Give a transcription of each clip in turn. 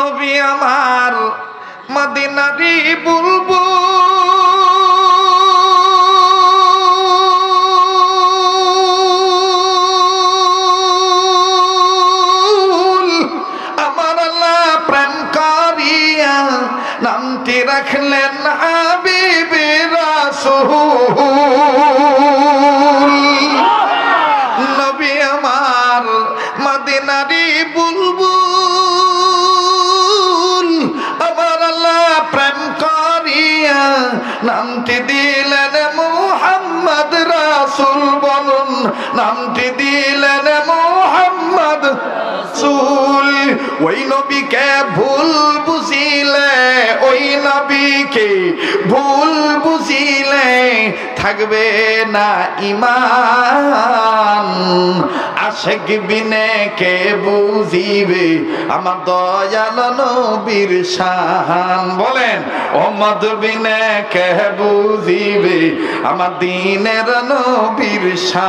নবী আমার মদিনারি বুলবু আমার প্রেম করিয়া নামটি রাখলেন। নামটি দিলেন মোহাম্মদ সুল ওই নবীকে ভুল বুঝিলে ওই নবীকে ভুল বুঝিলে। থাকবে না ইমান। আশেক বিনে কে বুঝিবে? আমার দয়াল নবীর শাহান বলেন ওমদ বিনে কে বুঝিবে? আমার দিনের নবীর শান।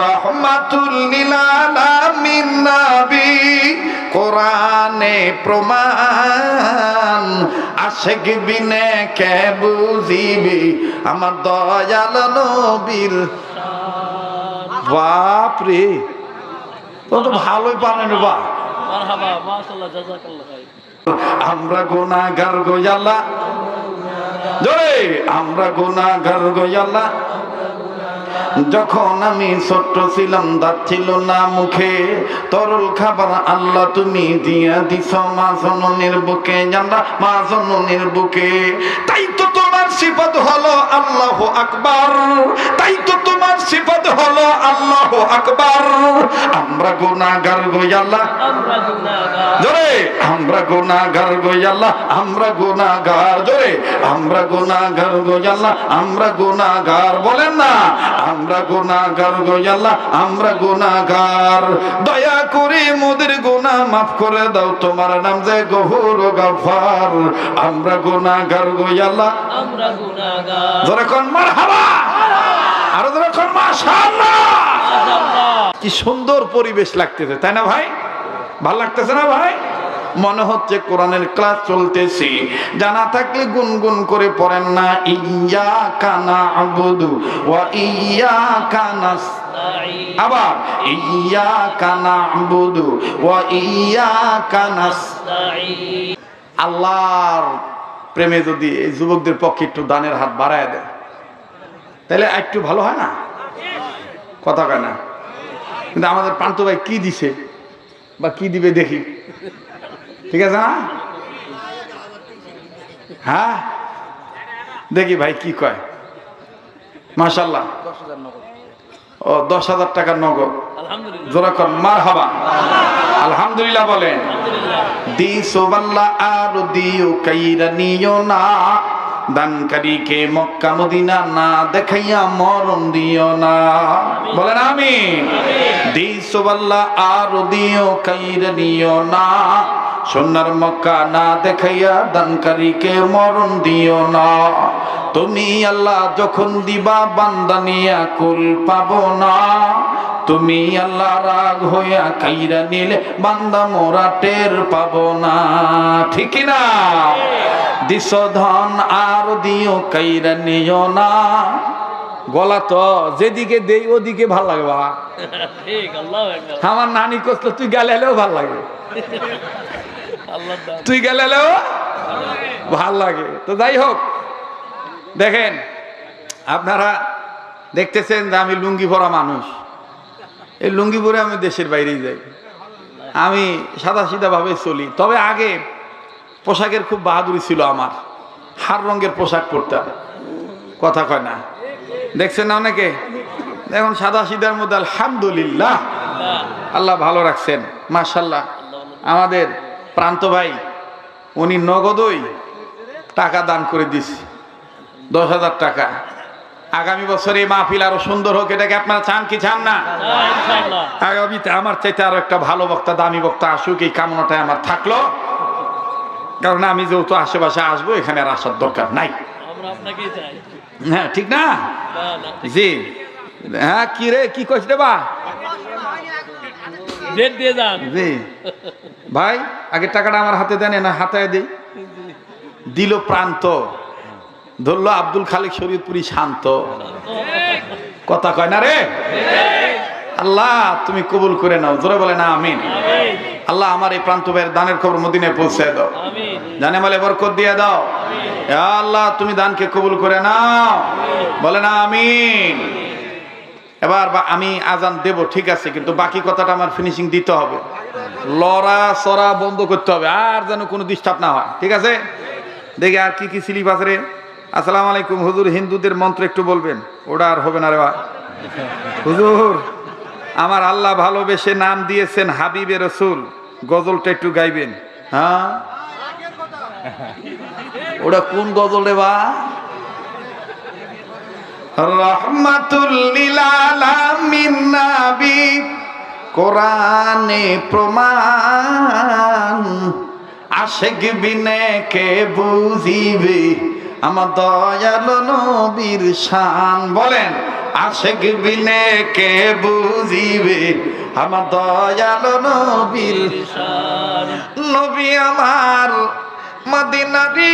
রহমাতুল আলামিন নবী, কোরআনে প্রমাণ আশেক বিনে কে বুঝিবি? আমার দয়াল নবীর বাপ রে তো তো ভালোই পারেন বা আমরা গোনা গোয়ালা জোরে আমরা গুনাহগার গোয়ালা যখন আমি ছোট্ট ছিলাম দাঁত ছিল না মুখে। তরল খাবার আল্লাহ তুমি দিয়া দিছ মা জননের বুকে জানা মা জননের বুকে। তাই সিফত হলো আল্লাহ আকবার। তাই তো তোমার সিফত হলো আল্লাহ আকবার। আমরা গুনাহগার গোয়ালা আমরা জোরে আমরা গুনাহগার গোয়াল্লাহ আমরা গুনাহগার জোরে। আমরা গুনাহগার গোয়াল্লাহ আমরা গুনাহগার বলেন না। আমরা গুনাহগার গোয়াল্লাহ আমরা গুনাহগার। দয়া করে মোদের গুনাহ মাফ করে দাও। তোমার নাম যে গফুর ও গফার। আমরা গুনাহগার গোয়াল্লাহ আমরা কোন মারহাবা! আরও কোন মাশাআল্লাহ! কি সুন্দর পরিবেশ লাগতেছে তাই না ভাই? ভালো লাগতেছে না ভাই? মনে হচ্ছে কোরআনের ক্লাস চলতেছে। জানা থাকলে গুনগুন করে পড়েন না ইয়া কানা আবুদু ওয়া ইয়া কানা আবার ইয়া কানা আবুদু ওয়া ইয়া কানাস আল্লাহর প্রেমে যদি এই যুবকদের পক্ষে একটু দানের হাত বাড়ায় দেয়, তাহলে একটু ভালো হয় না? কথা কয় না। কিন্তু আমাদের প্রান্ত ভাই কি দিছে বা কি দিবে দেখি। ঠিক আছে না? হ্যাঁ? দেখি ভাই কি কয়। মাশাল্লাহ ও দশ হাজার টাকার নগদ। আলহামদুলিল্লাহ। জোরা মার হাবা আলহামদুলিল্লাহ বলেন আলহামদুলিল্লাহ। দিসো বাল্লা আর দিও কাইরা নিও না। দানকারীকে মক্কা মদিনা না দেখাইয়া মরণ দিও না। বলেন আমি দিসো বাল্লা আর দিও কাইরা নিও না। সোনার মক্কা না দেখাইয়া দানকারীকে মরণ দিও না। তুমি আল্লাহ যখন দিবা বান্দানিয়া কুল পাবো না। তুমি আল্লাহ রাগ হইয়া কাইরা নিলে বান্দা মোরা টের পাবো না। ঠিক না? দিস ধন আর দিও কাইরা নিও না। গলা তো যেদিকে দেই ওদিকে ভালো লাগে আমার নানি কষ্ট তুই গেলে এলেও ভালো লাগে। তুই গেলে এলেও ভালো লাগে। তো যাই হোক দেখেন, আপনারা দেখতেছেন যে আমি লুঙ্গি পরা মানুষ। এই লুঙ্গি পরে আমি দেশের বাইরেই যাই। আমি সাদা সিধা ভাবে চলি। তবে আগে পোশাকের খুব বাহাদুরি ছিল আমার। হার রঙের পোশাক পরতাম। কথা কয় না। দেখছেন না অনেকে? এখন সাদা সিধার মধ্যে আলহামদুলিল্লাহ। আল্লাহ ভালো রাখছেন। মাশাল্লাহ আমাদের প্রান্ত ভাই, উনি নগদই টাকা দান করে দিছে দশ হাজার টাকা। আগামী বছর এই মাহফিল আরও সুন্দর হোক এটাকে আপনারা চান কি চান না? আগামীতে আমার চাইতে আরও একটা ভালো বক্তা দামি বক্তা আসুক এই কামনাটাই আমার থাকল। কারণ আমি যেহেতু আশেপাশে আসব এখানে আর আসার দরকার নাই। হ্যাঁ ঠিক না? জি। হ্যাঁ কি রে কি কইস রে বা? ডেট দিয়ে যান। জি। ভাই আগে টাকাটা আমার হাতে দেন না হাতায় দিই। দিল প্রান্ত। ধরলো আব্দুল খালিক শরীয়তপুরি শান্ত। কথা কয় না রে? আল্লাহ, তুমি কবুল করে নাও। জোরে বলে না, আমিন। আল্লাহ আমার এই প্রান্ত ভাইয়ের দানের খবর মদিনায় পৌঁছে দাও। জানে বলে বরকত দিয়ে দাও। আল্লাহ, তুমি দানকে কবুল করে নাও। বলে না, আমিন। এবার আমি আজান দেব, ঠিক আছে, কিন্তু বাকি কথাটা আমার ফিনিশিং দিতে হবে। লড়া সরা বন্ধ করতে হবে, আর যেন কোনো ডিস্টার্ব না হয়। ঠিক আছে? দেখি আর কি কি আছে রে। আসসালামু আলাইকুম, হুজুর, হিন্দুদের মন্ত্র একটু বলবেন। ওটা আর হবে না রে হুজুর, আমার আল্লাহ ভালোবেসে নাম দিয়েছেন হাবিবে রসুল। গজলটা একটু গাইবেন। হ্যাঁ? ওটা কোন গজল রে বা রহমাতুল্লিল আলামিন নাবি কোরআনে প্রমাণ। আশেক বিনে কে বুঝিবে? আমার দয়াল নবীর শান বলেন, আশেক বিনে কে বুঝিবে? আমার দয়াল নবীর শান। নবী আমার মদিনারি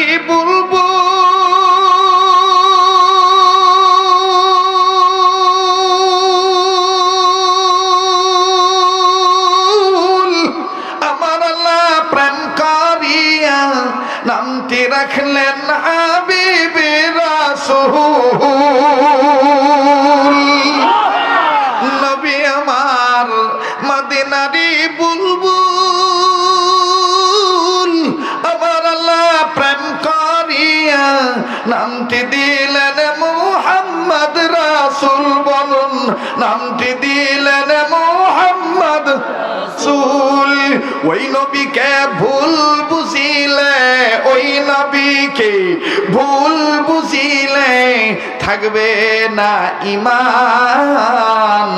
করিয়া নামটি রাখলেন। নবী আমার মদিনারি বুলবুল। আমার আল্লাহ প্রেম করিয়া নামটি দিলেন মোহাম্মদ রাসুল বলুন। নামটি দিলেন ওই নবীকে ভুল বুঝিলে ওই নবীকে ভুল বুঝিলে থাকবে না ইমান।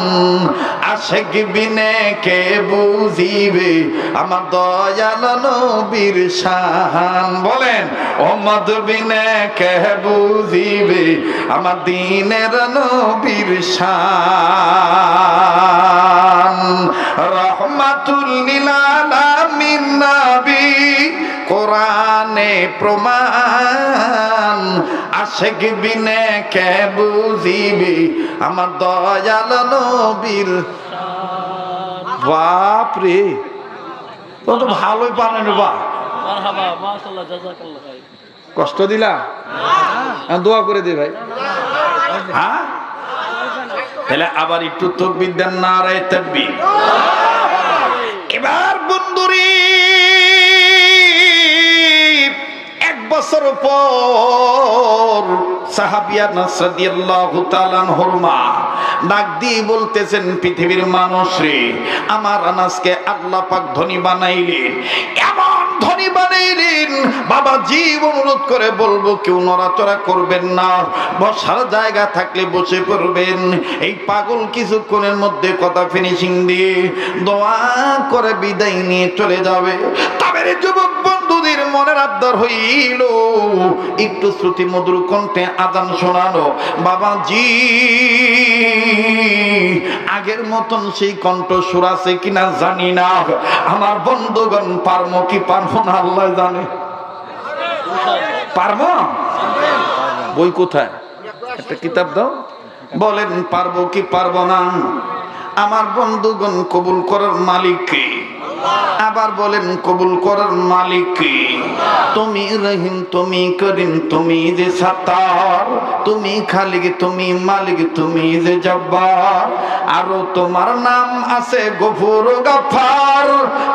আশেক বিনে কে বুঝিবে? আমার দয়াল নবীর শান। বলেন ওমদ বিনে কে বুঝিবে? আমার দিনের নবীর শান। রহমাতুল্লিল আলামিন নবী, কোরআনে প্রমাণ আশেক বিনে কে বুঝিবি? আমার দয়াল নবীর বাপ রে তো তো ভালোই পারেন বা কষ্ট দিলা দোয়া করে দে ভাই। হ্যাঁ? তাহলে আবার একটু তকবির দেন না রে তকবির। এবার বন্ধুরি এক বছর পর সাহাবিয়া নাসরাদিয়াল্লাহু তাআলা ডাক দিয়ে বলতেছেন, পৃথিবীর মানুষ রে, আমার আনাসকে আল্লাহ পাক ধনী বানাইলেন। এমন ধনী বানাইলেন, বাবা জীব অনুরোধ করে বলব, কেউ নড়াচড়া করবেন না, বসার জায়গা থাকলে বসে পড়বেন। এই পাগল কিছুক্ষণের মধ্যে কথা ফিনিশিং দিয়ে দোয়া করে বিদায় নিয়ে চলে যাবে। তবে যুবক বন্ধুদের মনের আবদার হইল। একটু শ্রুতি মধুর কণ্ঠে আদান শোনানো বাবাজি, আগের মতন সেই কণ্ঠ সুর আছে কিনা জানি না। আমার বন্ধুগণ, পারমো কি পারব না আল্লাহ জানে। পারব বই কোথায়? একটা কিতাব দাও। বলেন, পারব কি পারব না? আমার বন্ধুগণ কবুল করার মালিক কে? আবার বলেন কবুল করার মালিক কে? তুমি রহিম তুমি করিম তুমি যে সাতার। তুমি খালিক তুমি মালিক তুমি যে জব্বার। আরও তোমার নাম আছে গফুর গাফার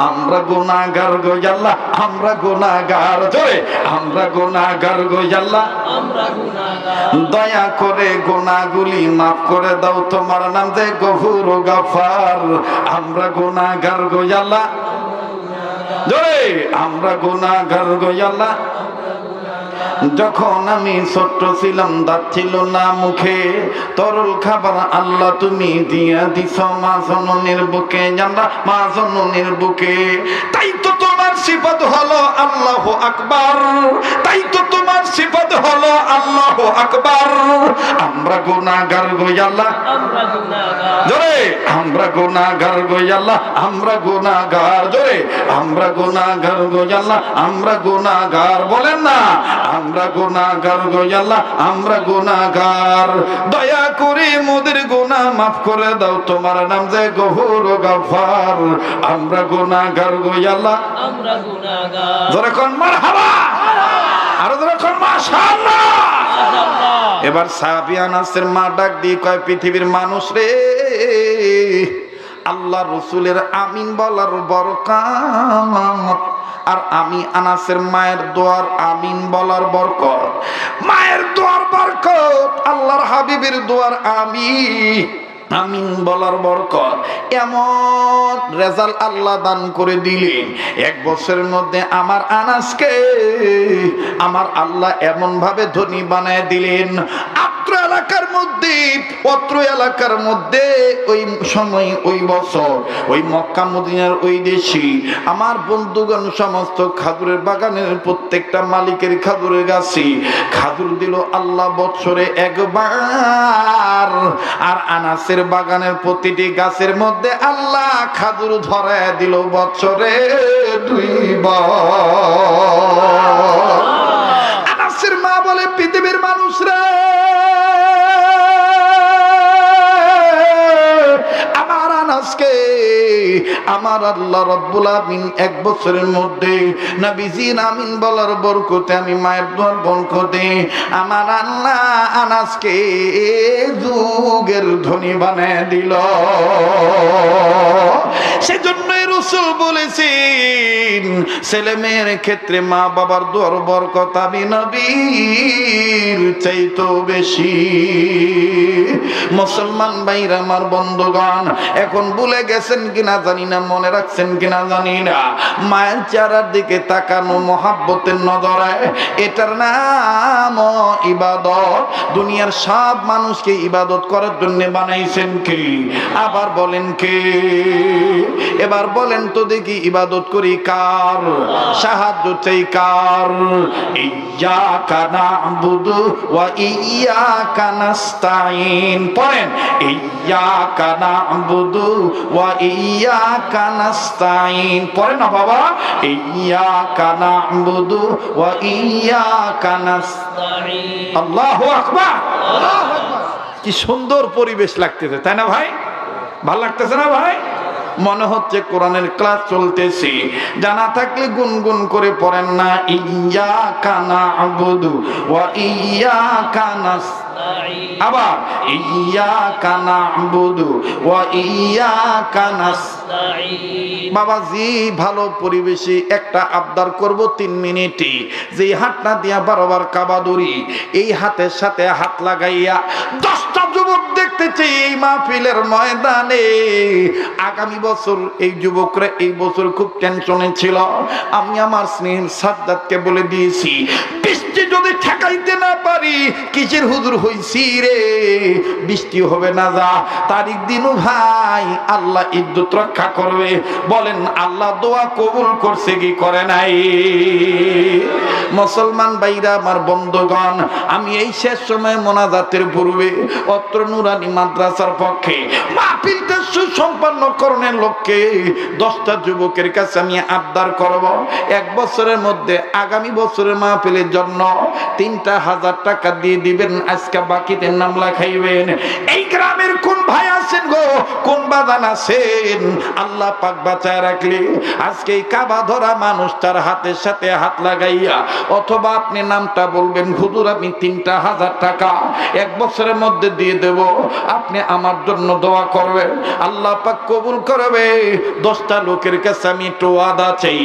আমরা গুনাহগার গো আল্লাহ আমরা গুনাহগার। জোরে আমরা গুনাহগার গো আল্লাহ আমরা গুনাহগার। দয়া করে গোনাগুলি মাফ করে দাও তোমার নাম যে গফুর গাফার আমরা গুনাহগার গো আল্লাহ জোরে আমরা গুনাহগার গো আল্লাহ যখন আমি ছোট্ট ছিলাম দাঁত ছিল না মুখে। তরল খাবার আল্লাহ তুমি দিয়া দিছ মা জননের বুকে জানলা মা জননের বুকে। তাই তো তোমার সিফত হলো আল্লাহ আকবার। তাই তো তোমার সিফত হলো আল্লাহ আকবার। আমরা গুনাহগার গো আল্লাহ আমরা জোরে আমরা গুনাহগার গো আল্লাহ আমরা গুনাহগার। জোরে আমরা গুনাহগার গো আল্লাহ আমরা গুনাহগার। বলেন না আমরা গুনাহগার গো আল্লাহ আমরা গুনাহগার। দয়া করে মোদের গুনাহ মাফ করে দাও তোমার নাম যে গফুর ও গফার আমরা গুনাহগার গো আল্লাহ আমরা গুনাহগার। জোরে কোন মারহাবা। আরও কোন মাশাআল্লাহ মাশাআল্লাহ। এবার সাহাবি আনাসের মা ডাক দিয়ে কয়, পৃথিবীর মানুষ রে, আল্লাহ রসুলের আমিন বলার বরকাত। আর আমি আনাসের মায়ের দোয়ার আমিন বলার বরকত। মায়ের দোয়ার বরকত, আল্লাহর হাবিবের দোয়ার আমিন। আমিন বলার বরকত। এমন রেজাল্ট আল্লাহ দান করে দিলেন। এক বছরের মধ্যে আমার আনাসকে আমার আল্লাহ এমন ভাবে ধনী বানায় দিলেন। আত্র এলাকার মধ্যে, অত্র এলাকার মধ্যে ওই সময়, ওই বছর, ওই মক্কা মদিনার ওই দেশি আমার বন্ধুগণ সমস্ত খাদুরের বাগানের প্রত্যেকটা মালিকের খাদুরের গাছে খাদুর দিল আল্লাহ বছরে একবার। আনাসের বাগানের প্রতিটি গাছের মধ্যে আল্লাহ খাদুর ধরে দিল বছরে আনাসের মা বলে, পৃথিবীর মানুষরে আমার আনাসকে আমার আল্লাহ রব্বুল আমিন এক বছরের মধ্যে নবীজির আমিন বলার বরকতে আমি মায়ের দোয়ার বরকতে আমার আল্লাহ আনাসকে যুগের ধনী বানায় দিল। সেজন্যই রসুল বলেছেন, ছেলে মেয়ের ক্ষেত্রে মা বাবার দোয়ার বরকত আমি নবীর চাইতো বেশি। মুসলমান ভাইরা, আমার বন্ধুগণ, এখন ভুলে গেছেন কিনা জানি না, মনে রাখছেন কিনা জানি না। মায়ের চেহারার দিকে তাকানো মহাব্বতের নজরে, এটার নাম ইবাদত। দুনিয়ার সব মানুষকে ইবাদত করার জন্য বানাইছেন কি? আবার বলেন কে? এবার বলেন তো দেখি ইবাদত করি কার? সাহায্য চাই কার? ইয়াকা নাবুদু ওয়া ইয়াকা নাস্তাইন পড়েন ইয়াকা নাবুদু ওয়া ইয়াকা নাস্তাইন পড়েন না বাবা? ইয়াকা নাবুদু ওয়া ইয়াকা নাস্তাইন আল্লাহু আকবার। কি সুন্দর পরিবেশ লাগতেছে, তাই না ভাই? ভালো লাগতেছে না ভাই? মনে হচ্ছে কোরআনের ক্লাস চলতেছে। জানা থাকলে গুনগুন করে পড়েন না। ইয়া কানা আবুদু ওয়া ইয়া কানাস আবার ইয়া কানা আবুদু ওয়া ইয়া কানাস বাবাজি, ভালো পরিবেশে একটা আবদার করব তিন মিনিটে। যে হাতটা দিয়া বারবার কাবাদুরি, এই হাতের সাথে হাত লাগাইয়া দশটা যুবক এই মাহফিলের ময়দানে। আগামী বছর এই যুবকরা এই বছর খুব টেনশনে ছিল। আমি আমার স্নেহের সাজ্জাদকে বলে দিয়েছি, বৃষ্টি যদি ঠেকাইতে না পারি, কিসের হুজুর হইছি রে? বৃষ্টি হবে না যা। দিনু ভাই, আল্লাহ রক্ষা করবে। বলেন, আল্লাহ দোয়া কবুল করছে কি করে নাই? মুসলমান ভাইরা, আমার বন্ধুগণ, আমি এই শেষ সময় মোনাজাতের পূর্বে অত্র নুরানি মাদ্রাসার পক্ষে মাহফিলটা সুসম্পন্ন করণের লক্ষ্যে দশটা যুবকের কাছে আমি আবদার করব। এক বছরের মধ্যে আগামী বছরের মাহফিলের জন্য তিনটা হাজার টাকা দিয়ে দিবেন, আজকে বাকিতে নাম লেখাইবেন। এই গ্রামের কোন ভাই আছেন গো? কোন বাদান আছেন? আল্লাহ পাক বাঁচায় রাখলে। আজকে এই কাবা ধরা মানুষ তার হাতের সাথে হাত লাগাইয়া, অথবা আপনি নামটা বলবেন, হুজুর, আমি তিনটা হাজার টাকা এক বছরের মধ্যে দিয়ে দেব। আপনি আমার জন্য দোয়া করবেন। আল্লাহ পাক কবুল করবে। দশটা লোকের কাছে আমি একটু আদা চাই।